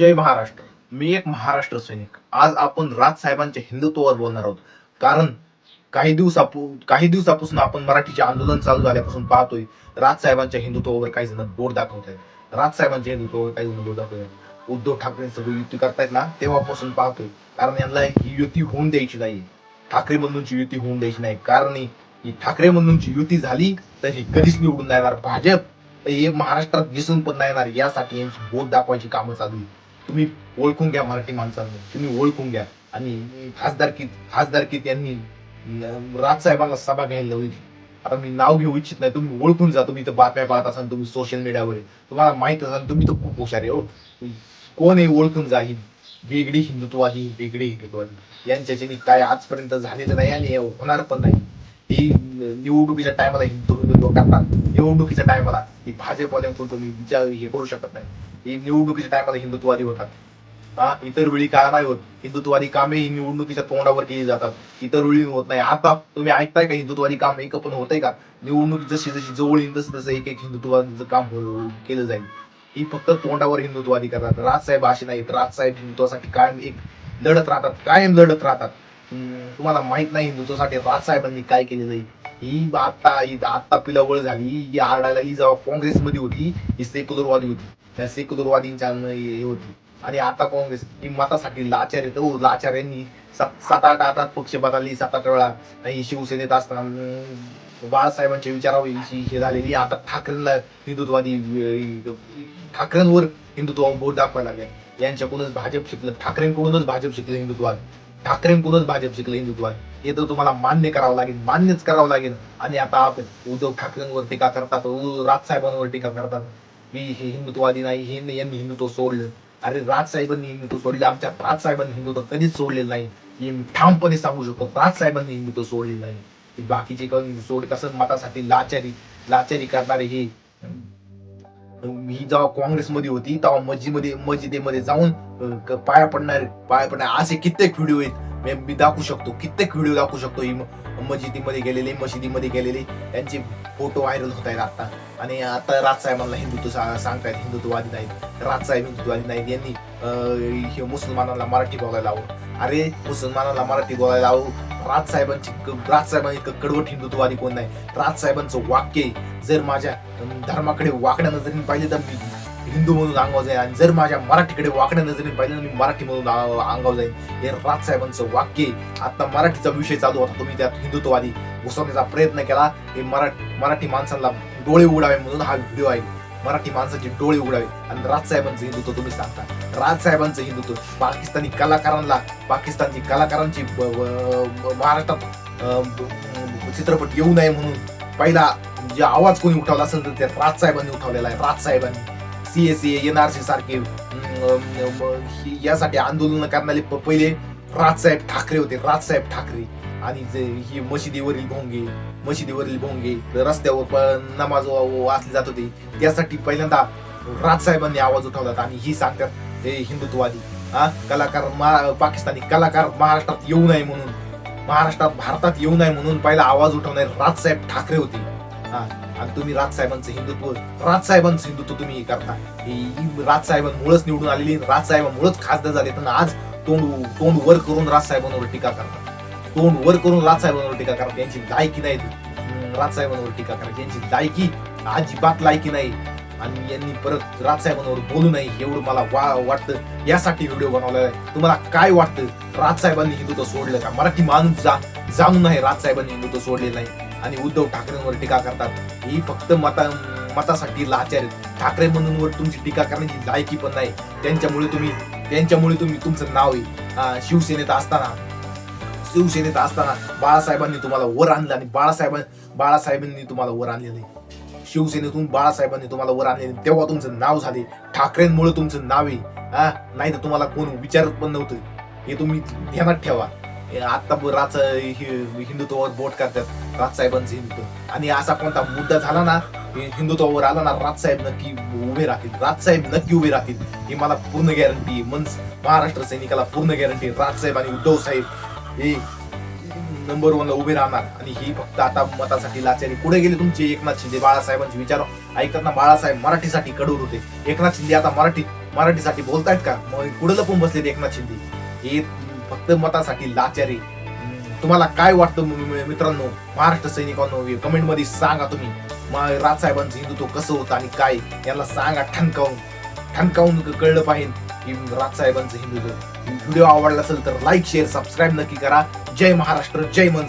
जय महाराष्ट्र. मी एक महाराष्ट्र सैनिक. आज आपण राज साहेबांच्या हिंदुत्वावर बोलणार आहोत. कारण काही दिवसापू काही दिवसापासून आपण मराठीचे आंदोलन चालू झाल्यापासून पाहतोय राज साहेबांच्या हिंदुत्वावर काही जण बोट दाखवत आहेत. राज साहेबांच्या हिंदुत्वावर काही जण बोट दाखवत आहेत. उद्धव ठाकरे सगळी युती करतायत ना तेव्हापासून पाहतोय. कारण यांना ही युती होऊन द्यायची नाही. ठाकरे बंधूंची युती होऊन द्यायची नाही. कारण ही ठाकरे बंधूंची युती झाली तर ही कधीच निवडून नाही येणार भाजप हे महाराष्ट्रात दिसून पण नाही येणार. यासाठी यांची बोट दाखवायची कामं चालू आहे तुम्ही ओळखून घ्या मराठी माणसांना. तुम्ही ओळखून घ्या. आणि खासदारकीत खासदारकीत यांनी राजसाहेबांना सभा घ्यायला होईल आता मी नाव घेऊ इच्छित नाही. तुम्ही ओळखून जा. तुम्ही तर बातम्या पाहत असाल तुम्ही सोशल मीडियावर तुम्हाला माहीत असाल तुम्ही तर खूप हुशार आहे हो. कोण आहे ओळखून जा ही? वेगळी हिंदुत्ववादी वेगळी हिंदुत्ववादी. यांच्याशी काय आजपर्यंत झालेलं नाही आणि होणार पण नाही. ही निवडणुकीच्या टायमाला हिंदू हिंदुत्व करतात निवडणुकीच्या टायमाला ही भाजपवाल्यांकडून तुम्ही विचार हे करू शकत नाही. ही निवडणुकीच्या टायमाला हिंदुत्ववादी होतात. हा इतर वेळी का नाही होत. हिंदुत्ववादी कामे ही निवडणुकीच्या तोंडावर केली जातात. इतर वेळी होत नाही. आता तुम्ही ऐकताय का हिंदुत्ववादी काम एक पण होत आहे का? निवडणूक जशी जशी जवळ येईल तसं तसं एक एक हिंदुत्ववादीचं काम हो- केलं जाईल. ही फक्त तोंडावर हिंदुत्ववादी करतात. राजसाहेब असे नाहीत. राजसाहेब हिंदुत्वासाठी कायम एक लढत राहतात. कायम लढत राहतात. तुम्हाला माहीत नाही हिंदुत्वासाठी राजसाहेबांनी काय केले जाईल ही आता ही आता पिलावळ झाली ही आरडायला ही जेव्हा काँग्रेसमध्ये होती ही सेक्युलरवादी होती. त्या सेक्युलरवादींच्या हे होती. आणि आता काँग्रेस ही मतासाठी लाचार येतो लाचार यांनी सात सात आठ आठ आठ पक्ष बदलली सात आठ वेळा. ही शिवसेनेत असताना बाळासाहेबांच्या विचारावर हे झालेली. आता ठाकरेंना हिंदुत्ववादी ठाकरेंवर हिंदुत्व बोट दाखवायला लागले. यांच्याकडूनच भाजप शिकलं. ठाकरेंकडूनच भाजप शिकलं हिंदुत्वाद ठाकरेंकडूनच भाजप शिकलं हिंदुत्वाद हे तर तुम्हाला मान्य करावं लागेल मान्यच करावं लागेल. आणि आता आपण उद्धव ठाकरेंवर टीका करतात राजसाहेबांवर टीका करतात. मी हे हिंदुत्ववादी नाही हे यांनी हिंदुत्व सोडलं. अरे राजसाहेबांनी हिंदुत्व सोडलं आमच्या राजसाहेबांनी हिंदुत्व कधीच सोडलेलं नाही. हे मी ठामपणे सांगू शकतो राजसाहेबांनी हिंदुत्व सोडलेलं नाही. बाकीचे सोड कसं मतासाठी लाचारी लाचारी करणारे हे ही जेव्हा काँग्रेसमध्ये होती तेव्हा मस्जिदमध्ये मस्जिदेमध्ये जाऊन अं, पाया पडणार पाया पडणार असे कित्येक व्हिडिओ आहेत. मी- मी दाखवू शकतो. कित्येक व्हिडिओ दाखवू शकतो ही म- मस्जिदीमध्ये गेलेले मशिदीमध्ये गेलेले. त्यांचे फोटो व्हायरल होत आहेत आता. आणि आता राजसाहेबांना हिंदुत्व सा- सांगतायत. हिंदुत्ववादी नाहीत. राजसाहेब हिंदुत्ववादी नाहीत. यांनी हे मुसलमानांना मराठी बोलायला लावू अरे मुसलमानांना मराठी बोलायला लावू. राजसाहेबांची क- राजसाहेबांनी इतकं कडवट हिंदुत्ववादी कोण नाही. राजसाहेबांचं वाक्य आहे, जर माझ्या धर्माकडे वाकड्या नजरेने पाहिजे तर मी हिंदू म्हणून अंगाव जाईल आणि जर माझ्या मराठीकडे वाकड्या नजरेने पाहिलं तर मी मराठी म्हणून अंगाव जाईल हे राजसाहेबांचं वाक्य आता मराठीचा विषय चालू होता. तुम्ही त्यात हिंदुत्ववादी घुसवण्याचा प्रयत्न केला. हे मराठी मराठी माणसांना डोळे उडावे म्हणून हा व्हिडिओ आहे. मराठी माणसाचे डोळे उडावे आणि राजसाहेबांचं हिंदुत्व तुम्ही सांगता. राजसाहेबांचं हिंदुत्व. पाकिस्तानी कलाकारांना पाकिस्तानची कलाकारांची महाराष्ट्रात चित्रपट येऊ नये म्हणून पहिला जे आवाज कोणी उठवला असेल तर ते राजसाहेबांनी उठवलेला आहे. राजसाहेबांनी C S C N R C ही- यासाठी आंदोलन करणारे पहिले राजसाहेब ठाकरे होते. राजसाहेब ठाकरे. आणि जे ही मशिदीवरील भोंगे मशिदीवरील भोंगे रस्त्यावर नमाज वाचले वाचली जात होती. त्यासाठी पहिल्यांदा राजसाहेबांनी आवाज उठवला आणि ही सांगतात हे हिंदुत्ववादी हा कलाकार पाकिस्तानी कलाकार महाराष्ट्रात येऊ नये म्हणून महाराष्ट्रात भारतात येऊ नये म्हणून पहिला आवाज उठवणारे राजसाहेब ठाकरे होते. हा आणि तुम्ही राजसाहेबांचं हिंदुत्व राजसाहेबांचं हिंदुत्व तुम्ही हे करता. राजसाहेबांमुळेच निवडून आलेली राजसाहेबांमुळेच खासदार झाले पण आज तोंड तोंड वर करून राजसाहेबांवर टीका करतात. तोंड वर करून राजसाहेबांवर टीका करतात यांची लायकी नाही? राजसाहेबांवर टीका करायची यांची लायकी अजिबात लायकी नाही. आणि यांनी परत राजसाहेबांवर बोलू नाही एवढं मला वा वाटतं. यासाठी व्हिडिओ बनवलेला आहे. तुम्हाला काय वाटतं? राजसाहेबांनी हिंदुत्व सोडलं का? मराठी माणूस जा जाणून नाही राजसाहेबांनी हिंदुत्व सोडले नाही आणि उद्धव ठाकरेंवर टीका करतात. ही फक्त मता मतासाठी लाचार ठाकरे म्हणूनवर तुमची टीका करण्याची लायकी पण नाही. त्यांच्यामुळे तुम्ही त्यांच्यामुळे तुम्ही तुमचं नाव आहे. शिवसेनेत असताना शिवसेनेत असताना बाळासाहेबांनी तुम्हाला वर आणलं आणि बाळासाहेब बाळासाहेबांनी तुम्हाला वर आणलेलं शिवसेनेतून बाळासाहेबांनी तुम्हाला वर आणले तेव्हा तुमचं नाव झाले. ठाकरेंमुळे तुमचं नाव आहे. हा? नाही तर तुम्हाला कोण विचारत पण नव्हतं. हे तुम्ही ध्यानात ठेवा. आत्ता आता राज हिंदुत्वावर बोट करतात राजसाहेबांचं हिंदुत्व. आणि असा कोणता मुद्दा झाला ना हिंदुत्वावर आला ना राजसाहेब नक्की उभे राहतील. राजसाहेब नक्की उभे राहतील. ही मला पूर्ण गॅरंटी मन महाराष्ट्र सैनिकाला पूर्ण गॅरंटी राजसाहेब आणि उद्धव साहेब हे नंबर वनला उभे राहणार. आणि ही फक्त आता मतासाठी लाचारी पुढे गेले तुमचे एकनाथ शिंदे. बाळासाहेबांचे विचार ऐकत ना बाळासाहेब मराठीसाठी कडूर होते. एकनाथ शिंदे आता मराठी मराठीसाठी बोलतायत का? मग पुढे लपून बसलेत एकनाथ शिंदे. हे फक्त मतासाठी लाचारी तुम्हाला काय वाटतं मित्रांनो? महाराष्ट्र सैनिकांनो कमेंटमध्ये सांगा तुम्ही. राजसाहेबांचं हिंदुत्व कसं होतं आणि काय? याला सांगा ठणकावून. ठणकावून कळलं पाहिजे. की राजसाहेबांचं हिंदुत्व व्हिडिओ आवडला असेल तर लाईक शेअर सबस्क्राईब नक्की करा. जय महाराष्ट्र जय मनसे.